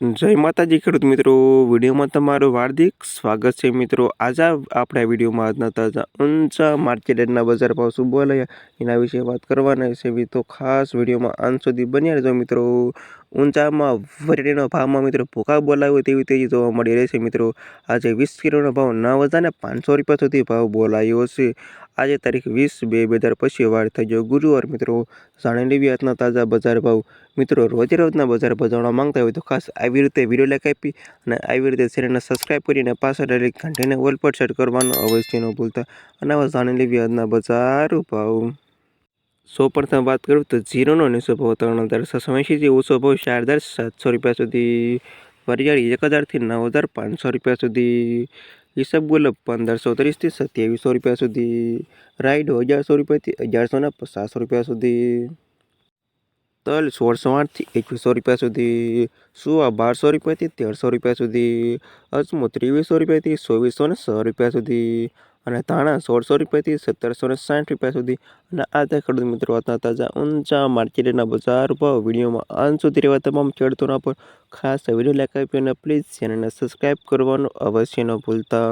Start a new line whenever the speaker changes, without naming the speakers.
જય માતાજી, ખેડૂત મિત્રો. વિડીયોમાં તમારું હાર્દિક સ્વાગત છે મિત્રો. આજે આપણે વિડીયોમાં આજના તાજા ઊંચા માર્કેટના બજાર ભાવ શું બોલાયા એના વિશે વાત કરવાના છે. તો ખાસ વિડીયોમાં અંત સુધી બન્યા રહેજો મિત્રો. ઊંચામાં વરેડીનો ભાવમાં મિત્રો ભૂખા બોલાવ્યો તેવી તેજી જોવા મળી રહેશે મિત્રો. આજે વીસ કિલોનો ભાવ નવ હજારને પાંચસો રૂપિયા સુધી ભાવ બોલાયો છે. આજે તારીખ વીસ બે બે હજાર પછી વાર થઈ ગયો. ગુરુવાર મિત્રો, જાણી લેવી આજના તાજા બજાર ભાવ. મિત્રો, રોજે રોજના બજાર ભાવ જાણવા માંગતા હોય તો ખાસ આવી રીતે વીડિયો લાઈક આપી અને આવી રીતે ચેનલને સબસ્ક્રાઈબ કરીને પાછળ રહેલી ઘંટીને ઓલ પર સેટ કરવાનું અવશ્ય ન ભૂલતા. અને હવે જાણી લેવી આજના બજાર ભાવ. સૌ પ્રથમ વાત કરું તો જીરોનો નીચો ભાવ ત્રણ હજાર છસો એંશીથી ઓછો ભાવ ચાર હજાર સાતસો રૂપિયા સુધી. વરિયાળી એક હજારથી નવ હજાર પાંચસો રૂપિયા સુધી. હિસાબ ગુલાબ પંદરસો ત્રીસથી સત્યાવીસો રૂપિયા સુધી. રાઈડો અગિયારસો રૂપિયાથી અગિયારસોના પચાસ રૂપિયા સુધી. તલ સોળસો આઠથી એકવીસો રૂપિયા સુધી. સુવા બારસો રૂપિયાથી તેરસો રૂપિયા સુધી. અજમો ત્રેવીસો રૂપિયાથી ચોવીસો ને સો રૂપિયા સુધી. અને ધાણા સોળસો રૂપિયાથી સત્તરસો ને સાઠ રૂપિયા સુધી. અને આ તે ખેડૂત મિત્રો વાતના તાજા ઊંચા માર્કેટના બજાર ભાવ વિડીયોમાં અંત સુધી રહેવા તમામ ખેડૂતોના પર ખાસ વીડિયો લાઈક આપ્યો અને પ્લીઝ ચેનલને સબસ્ક્રાઈબ કરવાનું અવશ્ય ન ભૂલતા.